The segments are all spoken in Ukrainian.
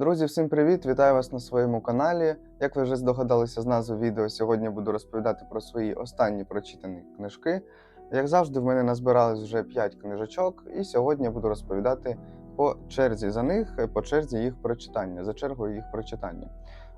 Друзі, всім привіт! Вітаю вас на своєму каналі. Як ви вже здогадалися з назви відео, сьогодні буду розповідати про свої останні прочитані книжки. Як завжди, в мене назбиралось вже 5 книжечок, і сьогодні я буду розповідати по черзі за них, по черзі їх прочитання, за чергою їх прочитання.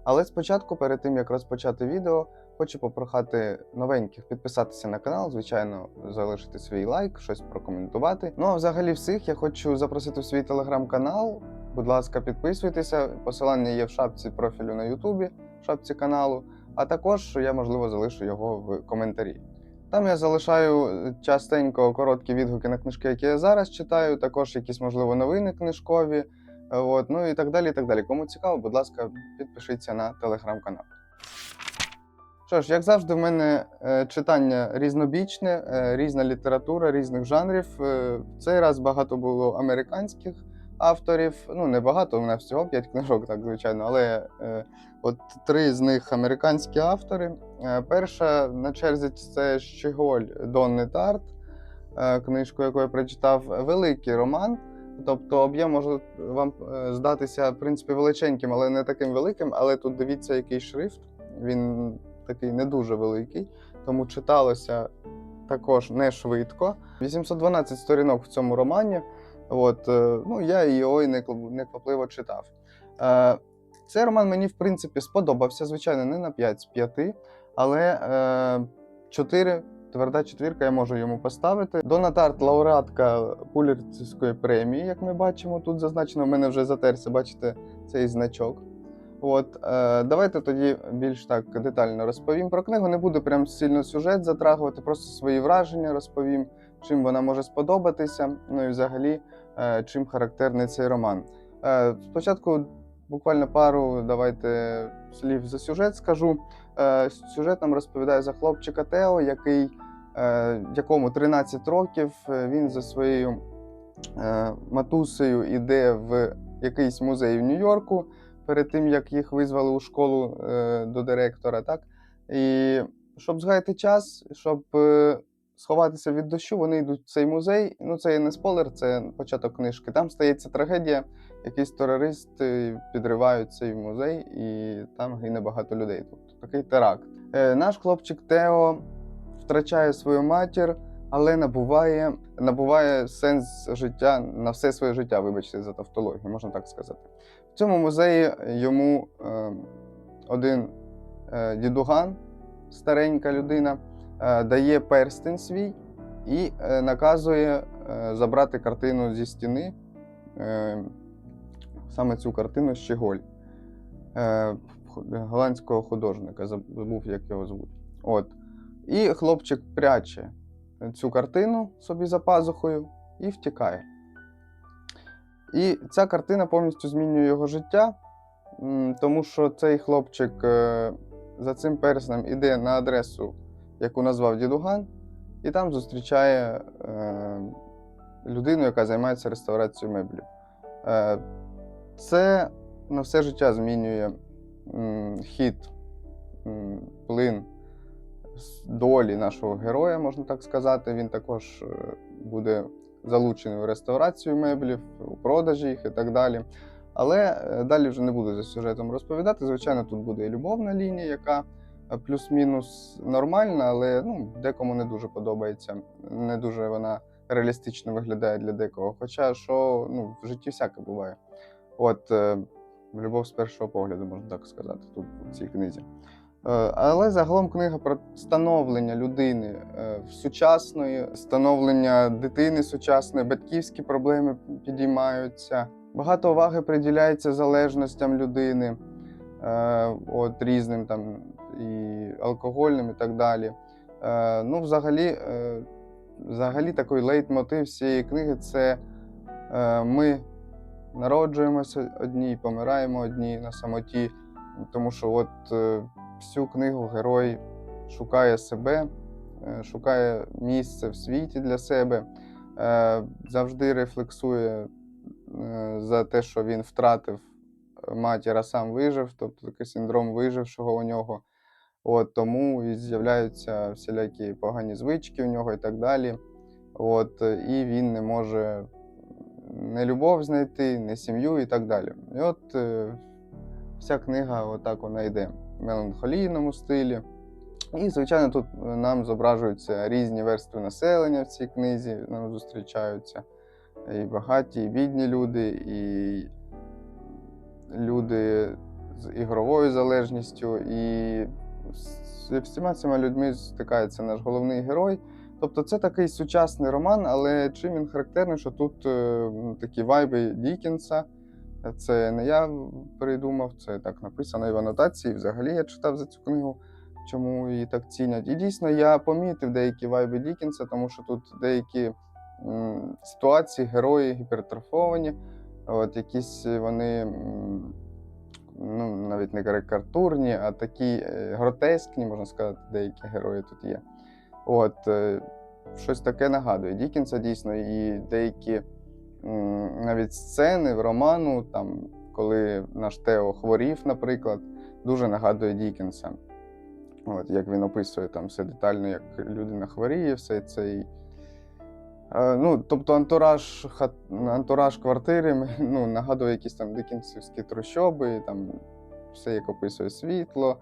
Але спочатку, перед тим як розпочати відео, хочу попрохати новеньких підписатися на канал, звичайно, залишити свій лайк, щось прокоментувати. Ну а взагалі всіх я хочу запросити в свій телеграм-канал. Будь ласка, підписуйтеся. Посилання є в шапці профілю на Ютубі, в шапці каналу. А також я, можливо, залишу його в коментарі. Там я залишаю частенько короткі відгуки на книжки, які я зараз читаю, також якісь, можливо, новини книжкові. е, От, ну і так далі. і так далі. Кому цікаво, будь ласка, підпишіться на телеграм-канал. Що ж, як завжди, в мене е, читання різнобічне, е, різна література, різних жанрів. Е, в цей раз багато було американських авторів. Ну, не багато, у мене всього 5 книжок, так звичайно, але е, от три з них американські автори. Е, перша на черзі це Щеголь Донни Тарт, е, книжку, яку я прочитав, великий роман. Тобто об'єм може вам е, здатися, в принципі, величеньким, але не таким великим. Але тут дивіться, який шрифт. Він такий не дуже великий, тому читалося також не швидко. 812 сторінок в цьому романі. От, е, ну, я ой некл- неквапливо читав. Е, Цей роман мені, в принципі, сподобався, звичайно, не на 5 з 5, але е, 4, тверда четвірка я можу йому поставити. Дона Тарт, лауреатка Пулітцерської премії, як ми бачимо, тут зазначено, в мене вже затерся, бачите, цей значок. От, е, давайте тоді більш так детально розповім про книгу. Не буду прям сильно сюжет затрагувати, просто свої враження розповім, чим вона може сподобатися, ну і взагалі, е, чим характерний цей роман. Е, спочатку буквально пару давайте слів за сюжет скажу. Е, сюжет нам розповідає за хлопчика Тео, який, е, якому 13 років. Е, Він за своєю е, матусею йде в якийсь музей в Нью-Йорку перед тим, як їх визвали у школу е, до директора. Так? І щоб згаяти час, щоб е, сховатися від дощу, вони йдуть в цей музей. Ну, це не спойлер, це початок книжки. Там стається трагедія. Якісь терористи підривають цей музей, і там гине багато людей. Тобто такий теракт. Е, наш хлопчик Тео втрачає свою матір, але набуває, набуває сенс життя на все своє життя, вибачте за тавтологію, можна так сказати. В цьому музеї йому е, один е, дідуган, старенька людина, дає перстень свій і е, наказує е, забрати картину зі стіни. Е, саме цю картину Щеголь е, голландського художника. Забув, як його звуть. От. І хлопчик пряче цю картину собі за пазухою і втікає. І ця картина повністю змінює його життя, тому що цей хлопчик е, за цим перснем іде на адресу, яку назвав дідуган, і там зустрічає е, людину, яка займається реставрацією меблів. Е, Це на все життя змінює хід, плин долі нашого героя, можна так сказати. Він також е, буде залучений в реставрацію меблів, у продажі їх і так далі. Але далі вже не буду за сюжетом розповідати. Звичайно, тут буде і любовна лінія, яка плюс-мінус нормальна, але ну, декому не дуже подобається. Не дуже вона реалістично виглядає для декого. Хоча що ну, в житті всяке буває. От е, любов з першого погляду, можна так сказати, тут в цій книзі. Е, Але загалом книга про становлення людини е, сучасної, становлення дитини сучасної, батьківські проблеми підіймаються. Багато уваги приділяється залежностям людини, е, от різним там і алкогольним, і так далі. Е, Ну, взагалі, е, взагалі такий лейтмотив всієї книги це е, ми народжуємося одні, помираємо одні на самоті, тому що от е, всю книгу герой шукає себе, е, шукає місце в світі для себе, е, завжди рефлексує е, за те, що він втратив матір, а сам вижив, тобто такий синдром вижившого у нього. От, тому і з'являються всілякі погані звички у нього і так далі. От, і він не може не любов знайти, не сім'ю і так далі. І от е, вся книга отак вона йде в меланхолійному стилі. І, звичайно, тут нам зображуються різні верстви населення в цій книзі, нам зустрічаються і багаті, і бідні люди, і люди з ігровою залежністю, і з всіма цими людьми стикається наш головний герой. Тобто це такий сучасний роман, але чим він характерний, що тут е, такі вайби Дікінса. Це не я придумав, це так написано і в анотації. Взагалі я читав за цю книгу, чому її так цінять. І дійсно я помітив деякі вайби Дікінса, тому що тут деякі м, ситуації, герої гіпертрофовані, от якісь вони м, ну, навіть не карикатурні, а такі е, гротескні, можна сказати, деякі герої тут є. От, е, щось таке нагадує Дікінса дійсно, і деякі навіть сцени в роману, там, коли наш Тео хворів, наприклад, дуже нагадує Дікінса. От, як він описує там все детально, як людина хворіє, все це. Е, Ну, тобто антураж, антураж квартири ну, нагадує якісь там дикінсівські трущоби, там все як описує світло,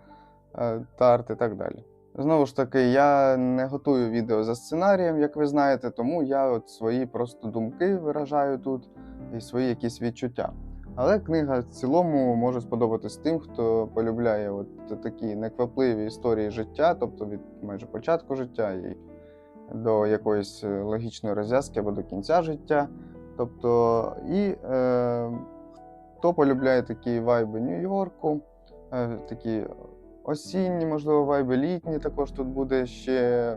е, тарт і так далі. Знову ж таки, я не готую відео за сценарієм, як ви знаєте, тому я от свої просто думки виражаю тут і свої якісь відчуття. Але книга в цілому може сподобатись тим, хто полюбляє от такі неквапливі історії життя, тобто від майже початку життя і до якоїсь е, логічної розв'язки або до кінця життя. Тобто, і е, хто полюбляє такі вайби Нью-Йорку, е, такі осінні, можливо, вайби літні, також тут буде ще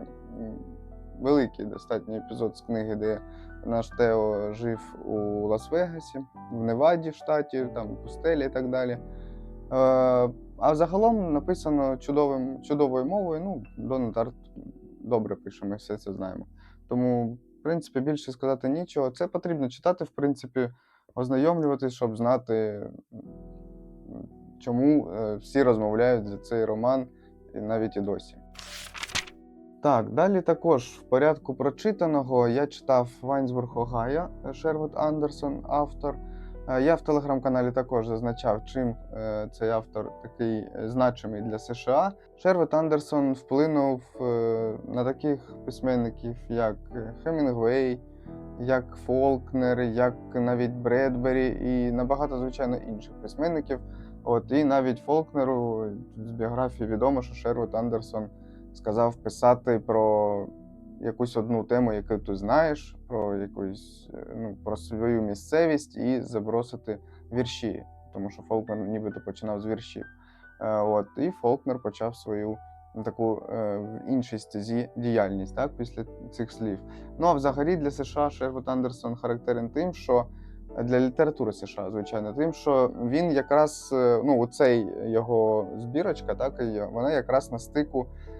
великий достатньо епізод з книги, де наш Тео жив у Лас-Вегасі, в Неваді, в штаті, там пустелі і так далі. Е, а загалом написано чудовим, чудовою мовою. Ну, Дональд Арт добре пише, ми все це знаємо. Тому, в принципі, більше сказати нічого. Це потрібно читати, в принципі, ознайомлюватись, щоб знати, чому е, всі розмовляють за цей роман і навіть і досі. Так, далі також в порядку прочитаного я читав Вайнсбург Огайо, Шервуд Андерсон, автор. Я в телеграм-каналі також зазначав, чим е, цей автор такий е, значимий для США. Шервуд Андерсон вплинув е, на таких письменників, як Хемінгуей, як Фолкнер, як навіть Бредбері і на багато, звичайно, інших письменників. От, і навіть Фолкнеру з біографії відомо, що Шервуд Андерсон сказав писати про якусь одну тему, яку ти знаєш, про якусь е, ну, про свою місцевість і забросити вірші, тому що Фолкнер нібито починав з віршів. Е, От, і Фолкнер почав свою таку е, в іншій стезі діяльність так, після цих слів. Ну а взагалі для США Шервуд Андерсон характерен тим, що для літератури США, звичайно, тим, що він якраз е, ну, оцей його збірочка, так, вона якраз на стику е,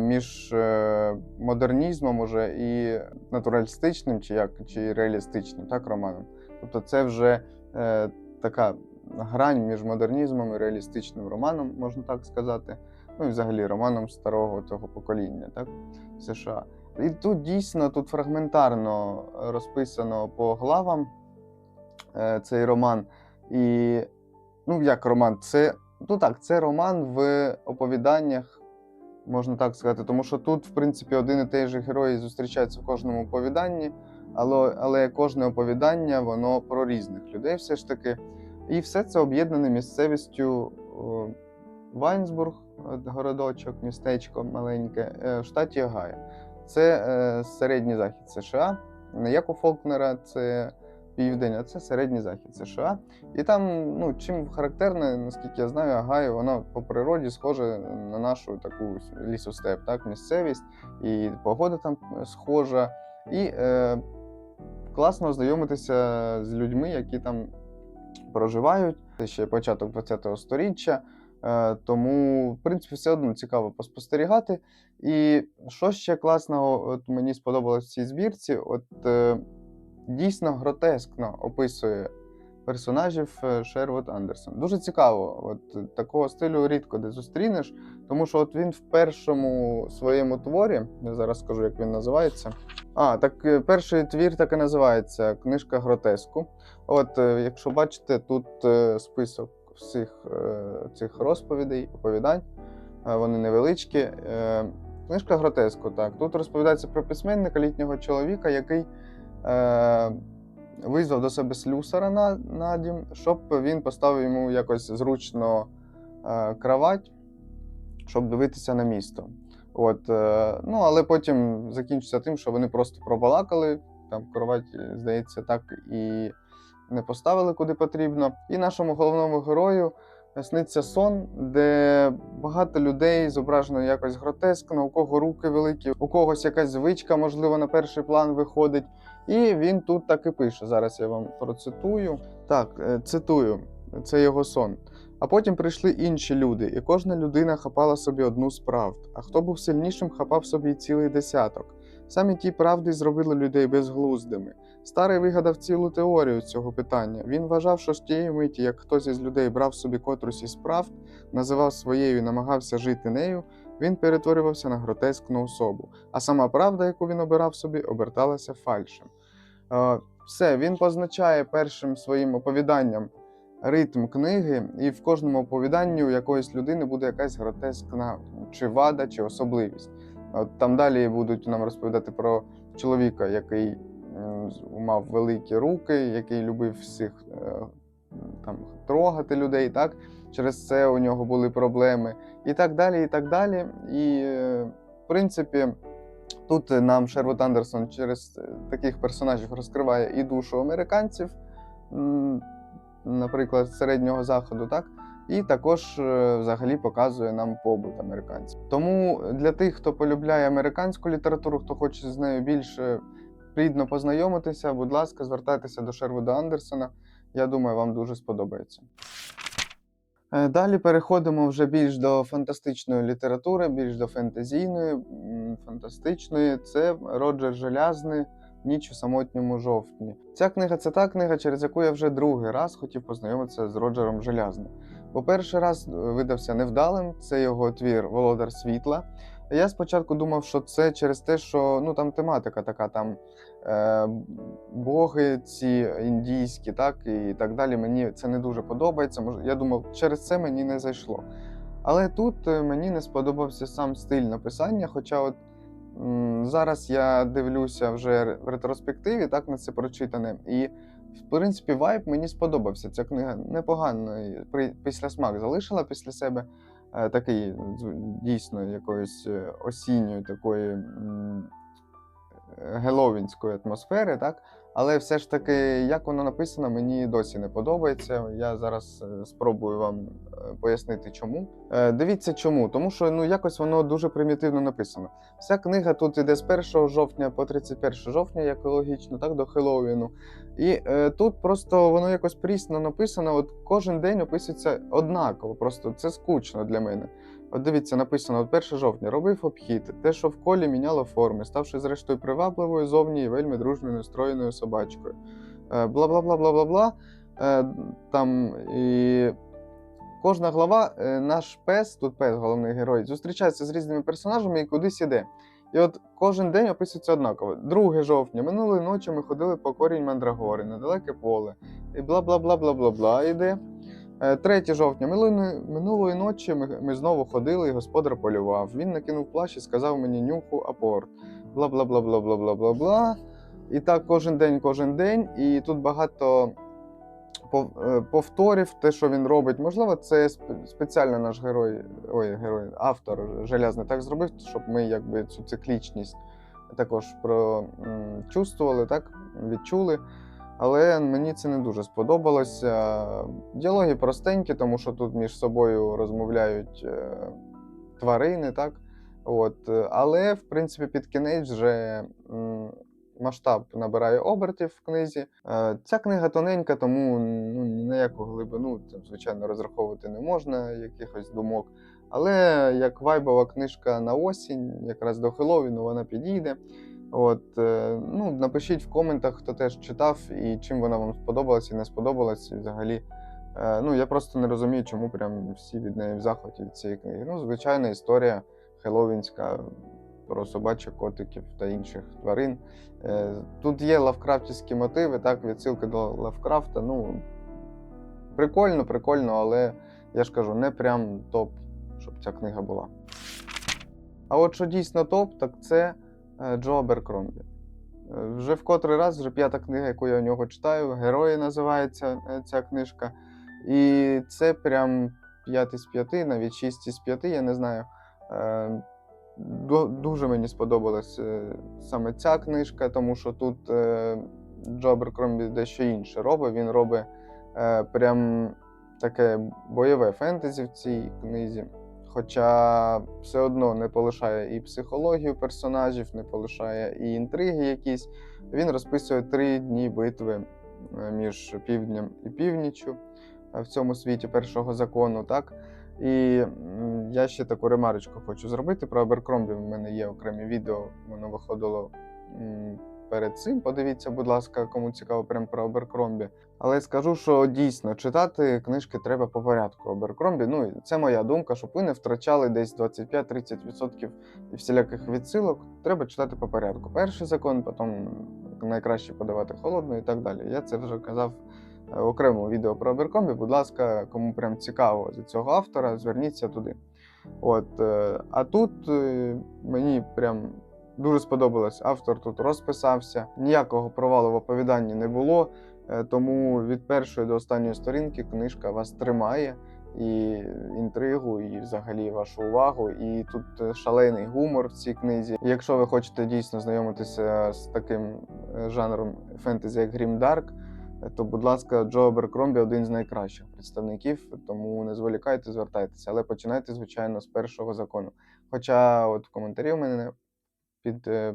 між е, модернізмом уже і натуралістичним, чи як чи реалістичним, так, романом. Тобто, це вже е, така грань між модернізмом і реалістичним романом, можна так сказати. Ну і взагалі романом старого того покоління, так, США. І тут дійсно тут фрагментарно розписано по главам е, цей роман. І, ну, як роман, це, ну так, це роман в оповіданнях, можна так сказати, тому що тут, в принципі, один і той же герой зустрічається в кожному оповіданні, але, але кожне оповідання, воно про різних людей все ж таки. І все це об'єднане місцевістю Вайнсбург, городочок, містечко маленьке, е, в штаті Огайо. Це е, середній захід США. Як у Фолкнера, це південь, а це середній захід США. І там, ну, чим характерне, наскільки я знаю, Огайо, воно по природі схоже на нашу таку лісостеп, так, місцевість, і погода там схожа. І е, класно ознайомитися з людьми, які там проживають. Це ще початок ХХ століття. Е, Тому, в принципі, все одно цікаво поспостерігати. І що ще класного от мені сподобалось в цій збірці, от е, дійсно гротескно описує персонажів е, Шервуд Андерсон. Дуже цікаво. От такого стилю рідко де зустрінеш, тому що от він в першому своєму творі, я зараз скажу, як він називається. А, так е, перший твір так і називається Книжка гротеску. От, е, якщо бачите, тут список всіх цих розповідей, оповідань. Вони невеличкі. Книжка гротеску, так. Тут розповідається про письменника літнього чоловіка, який е, визвав до себе слюсара на, на дім, щоб він поставив йому якось зручно е, кровать, щоб дивитися на місто. От, е, ну, але потім закінчиться тим, що вони просто пробалакали. Там кровать, е, здається, так і не поставили куди потрібно. І нашому головному герою сниться сон, де багато людей зображено якось гротескно, у кого руки великі, у когось якась звичка, можливо, на перший план виходить. І він тут так і пише. Зараз я вам процитую. Так, е, цитую, це його сон. А потім прийшли інші люди, і кожна людина хапала собі одну з правд. А хто був сильнішим, хапав собі цілий десяток. Саме ті правди зробили людей безглуздими. Старий вигадав цілу теорію цього питання. Він вважав, що з тієї миті, як хтось із людей брав собі котрусь із правд, називав своєю і намагався жити нею, він перетворювався на гротескну особу. А сама правда, яку він обирав собі, оберталася фальшем. Е, Все, він позначає першим своїм оповіданням ритм книги, і в кожному оповіданні у якоїсь людини буде якась гротескна чи вада, чи особливість. От там далі будуть нам розповідати про чоловіка, який мав великі руки, який любив всіх е, там трогати людей, так? Через це у нього були проблеми, і так далі, і так далі. І, е, в принципі, тут нам Шервуд Андерсон через е, таких персонажів розкриває і душу американців, наприклад, середнього заходу, так? І також е, взагалі показує нам побут американців. Тому для тих, хто полюбляє американську літературу, хто хоче з нею більше плідно познайомитися, будь ласка, звертайтеся до Шервуда Андерсона. Я думаю, вам дуже сподобається. Е, Далі переходимо вже більш до фантастичної літератури, більш до фентезійної, фантастичної. Це Роджер Желязний Ніч у самотньому жовтні. Ця книга це та книга, через яку я вже другий раз хотів познайомитися з Роджером Желязним. Бо перший раз е, видався невдалим, це його твір Володар світла. Я спочатку думав, що це через те, що ну там тематика така, там е, боги ці індійські, так і так далі. Мені це не дуже подобається. Я думав, через це мені не зайшло. Але тут е, мені не сподобався сам стиль написання. Хоча, от зараз я дивлюся вже в ретроспективі, так на це прочитане. І в принципі, вайб мені сподобався. Ця книга непогано при- післясмак залишила після себе е, такий дійсно якоїсь е, осінньої такої е, геловінської атмосфери, так? Але все ж таки, як воно написано, мені досі не подобається. Я зараз е, спробую вам е, пояснити, чому. Е, Дивіться, чому. Тому що ну якось воно дуже примітивно написано. Вся книга тут іде з 1 жовтня по 31 жовтня, як логічно, так до Хеллоуіну. І е, тут просто воно якось прісно написано. От кожен день описується однаково. Просто це скучно для мене. От дивіться, написано: от 1 жовтня робив обхід, те, що в колі міняло форми, ставши зрештою привабливою зовні і вельми дружньою настроєною собачкою. Е, бла бла бла бла бла бла. Е, там і кожна глава, е, наш пес, тут пес, головний герой, зустрічається з різними персонажами і кудись іде. І от кожен день описується однаково. 2 жовтня, минулої ночі ми ходили по корінь мандрагори, на далеке поле, і бла бла бла бла бла бла іде. Е, 3 жовтня, минулої, ночі ми, ми знову ходили, і господар полював. Він накинув плащ і сказав мені нюху апорт. Бла бла бла бла бла бла бла бла. І так кожен день, кожен день. І тут багато е, повторів, те, що він робить. Можливо, це сп- спеціально наш герой, ой, герой, автор железний так зробив, щоб ми якби цю циклічність також прочувствували, так, відчули. Але мені це не дуже сподобалося. Діалоги простенькі, тому що тут між собою розмовляють е, тварини, так? От. е, Але, в принципі, під кінець вже масштаб набирає обертів в книзі. Е, Ця книга тоненька, тому ну, ні на яку глибину, там, звичайно, розраховувати не можна якихось думок. Але як вайбова книжка на осінь, якраз до Хеллоуіну вона підійде. От, е, ну, напишіть в коментах, хто теж читав і чим вона вам сподобалась і не сподобалась. І взагалі, е, ну, я просто не розумію, чому прям всі від неї в захваті від цієї книги. Ну, звичайна історія хеллоуінська, про собачих котиків та інших тварин. Е, Тут є лавкрафтівські мотиви, так, відсилки до Лавкрафта. Ну, прикольно, прикольно, але я ж кажу, не прям топ, щоб ця книга була. А от що дійсно топ, так це Джо Аберкромбі. Е, Вже в котрий раз, вже п'ята книга, яку я у нього читаю. Герої називається е, ця книжка. І це прям 5 із 5, навіть 6 із 5, я не знаю. Е, Дуже мені сподобалась е, саме ця книжка, тому що тут е, Джо Аберкромбі дещо інше робить. Він робить е, прям таке бойове фентезі в цій книзі. Хоча все одно не полишає і психологію персонажів, не полишає і інтриги якісь. Він розписує три дні битви е, між півднем і північчю е, в цьому світі першого закону, так? І я ще таку ремарочку хочу зробити про Аберкромбі. У мене є окремі відео, воно виходило перед цим. Подивіться, будь ласка, кому цікаво прям про Аберкромбі. Але скажу, що дійсно читати книжки треба по порядку Аберкромбі. Ну, і це моя думка, щоб ви не втрачали десь 25-30% і всіляких відсилок. Треба читати по порядку. Перший закон, потім найкраще подавати холодно і так далі. Я це вже казав е, окремо відео про Аберкромбі. Будь ласка, кому прям цікаво за цього автора, зверніться туди. От, е, а тут е, мені прям дуже сподобалось. Автор тут розписався, ніякого провалу в оповіданні не було. Е, Тому від першої до останньої сторінки книжка вас тримає і інтригу, і взагалі вашу увагу. І тут е, шалений гумор в цій книзі. Якщо ви хочете дійсно знайомитися з таким е, жанром фентезі, як е, то, будь ласка, Джо Аберкромбі один з найкращих представників, тому не зволікайте, звертайтеся, але починайте, звичайно, з першого закону. Хоча, от в коментарі у мене під е,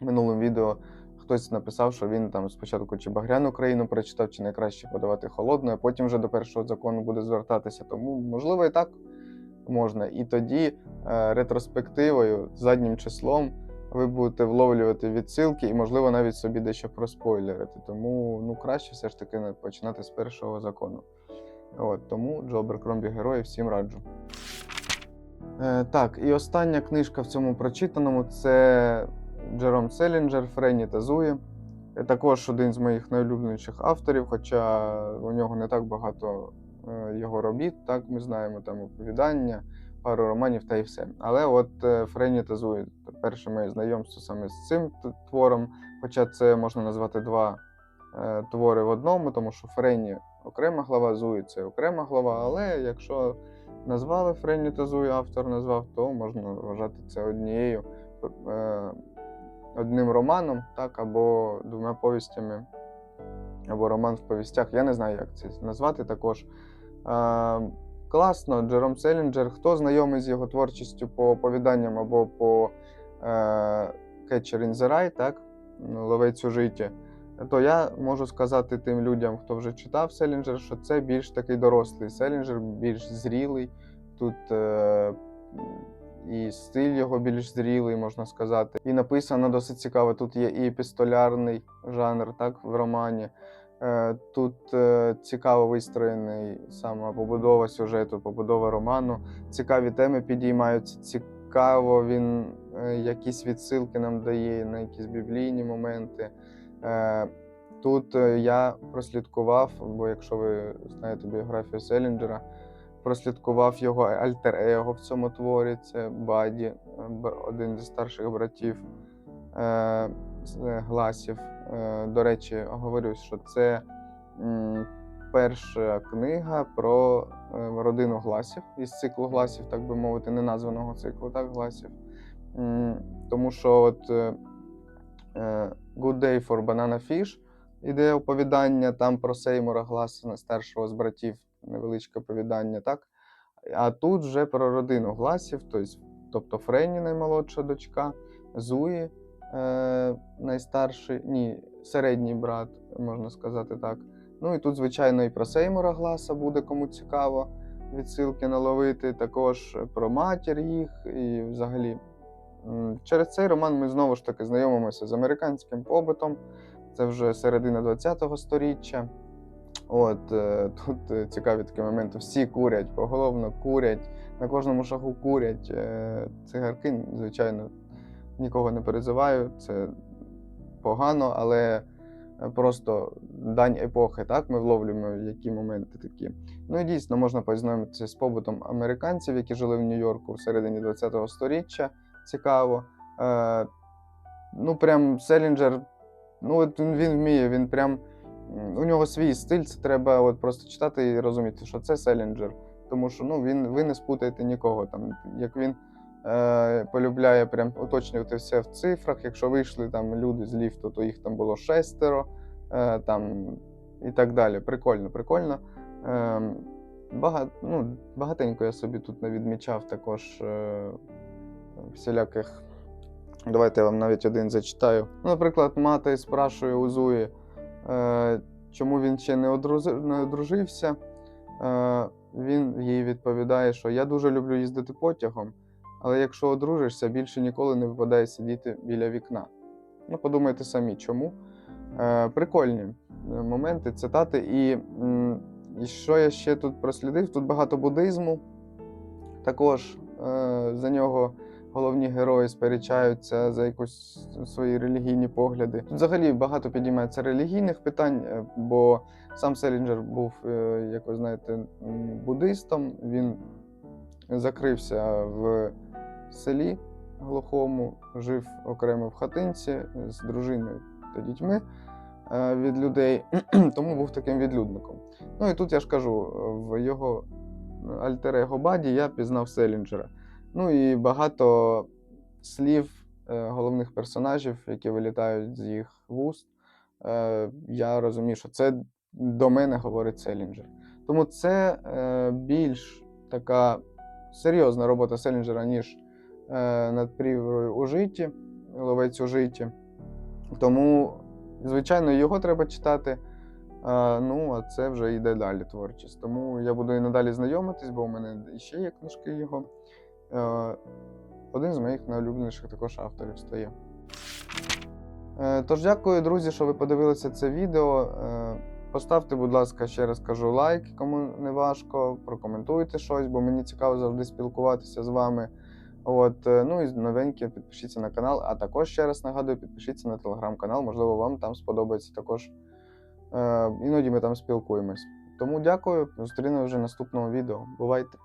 минулим відео хтось написав, що він там спочатку чи багряну країну прочитав, чи найкраще подавати холодну, а потім вже до першого закону буде звертатися. Тому, можливо, і так можна. І тоді е, ретроспективою, заднім числом, ви будете вловлювати відсилки і, можливо, навіть собі дещо проспойлерити. Тому ну, краще все ж таки починати з першого закону. От, тому Джо Аберкромбі герої всім раджу. Е, так, і остання книжка в цьому прочитаному це Джером Селінджер, Френні та Зуї. Е, Також один з моїх найулюбленіших авторів, хоча у нього не так багато е, його робіт, так ми знаємо, там оповідання, пару романів та й все. Але от Френні та Зуї, перше моє знайомство саме з цим твором, хоча це можна назвати два твори в одному, тому що Френні окрема глава, Зуї це окрема глава, але якщо назвали Френні Тазуй, автор назвав, то можна вважати це однією. е, Одним романом, так, або двома повістями, або роман в повістях. Я не знаю, як це назвати також. Е, класно, Джером Селінджер. Хто знайомий з його творчістю по оповіданням або по е, Catcher in the Rye, так, ловець у житті, то я можу сказати тим людям, хто вже читав Селінджер, що це більш такий дорослий Селінджер, більш зрілий. Тут е, і стиль його більш зрілий, можна сказати. І написано досить цікаво. Тут є і епістолярний жанр, так, в романі. Е, Тут е, цікаво вистроєний сама побудова сюжету, побудова роману. Цікаві теми підіймаються. Цікаво він е, якісь відсилки нам дає на якісь біблійні моменти. Е, Тут е, я прослідкував, бо якщо ви знаєте біографію Селінджера, прослідкував його альтер-его в цьому творі. Це Баді, один зі старших братів е, Гласів. До речі, говорю, що це перша книга про родину гласів із циклу гласів, так би мовити, неназваного циклу, так, гласів. Тому що от Good Day for Banana Fish іде оповідання там про Сеймура Гласена, старшого з братів, невеличке оповідання, так? А тут вже про родину Гласів, тобто, Френні, наймолодша дочка, Зуї, е, найстарший, ні, середній брат, можна сказати так. Ну і тут, звичайно, і про Сеймура Гласа буде кому цікаво відсилки наловити, також про матір їх і взагалі. Через цей роман ми знову ж таки знайомимося з американським побутом. Це вже середина ХХ століття. От е, тут е, цікаві такі моменти. Всі курять, поголовно курять, на кожному шагу курять. Е, цигарки, звичайно, нікого не перезиваю, це погано, але просто дань епохи, так ми вловлюємо які моменти такі. Ну і дійсно можна познайомитися з побутом американців, які жили в Нью-Йорку в середині ХХ століття. Цікаво. Е, ну, прям Селінджер, ну от він, вміє, він прям. У нього свій стиль, це треба от просто читати і розуміти, що це Селінджер. Тому що ну, він, ви не спутаєте нікого. Там, як він е, полюбляє прям уточнювати все в цифрах. Якщо вийшли там люди з ліфту, то їх там було шестеро, е, там, і так далі. Прикольно, прикольно. Е, багат, ну, багатенько я собі тут навідмічав також е, всіляких. Давайте я вам навіть один зачитаю. Ну, наприклад, мати спрашує у Зуї, е, чому він ще не, одружився. Е, він їй відповідає, що я дуже люблю їздити потягом, але якщо одружишся, більше ніколи не випадає сидіти біля вікна. Ну, подумайте самі, чому. Е, прикольні е, моменти, цитати. І, і що я ще тут прослідив? Тут багато буддизму. Також е, за нього головні герої сперечаються за якісь свої релігійні погляди. Тут взагалі багато підіймається релігійних питань, е, бо сам Селінджер був, е, як ви знаєте, буддистом. Він закрився в селі глухому, жив окремо в хатинці з дружиною та дітьми е, від людей, тому був таким відлюдником. Ну і тут я ж кажу, в його альтер-его Баді я пізнав Селінджера. Ну і багато слів е, головних персонажів, які вилітають з їх вуст. Е, я розумію, що це до мене говорить Селінджер. Тому це е, більш така серйозна робота Селінджера, ніж над прірвою у житті, ловець у житті. Тому, звичайно, його треба читати. Ну, а це вже йде далі творчість. Тому я буду і надалі знайомитись, бо у мене ще є книжки його. Е, один з моїх найулюбленіших також авторів стає. Е, тож дякую, друзі, що ви подивилися це відео. Е, поставте, будь ласка, ще раз кажу лайк, кому не важко, прокоментуйте щось, бо мені цікаво завжди спілкуватися з вами. От, ну і новенькі, підпишіться на канал, а також ще раз нагадую, підпишіться на телеграм-канал, можливо, вам там сподобається також. Іноді ми там спілкуємось. Тому дякую, зустрінемо вже в наступному відео. Бувайте!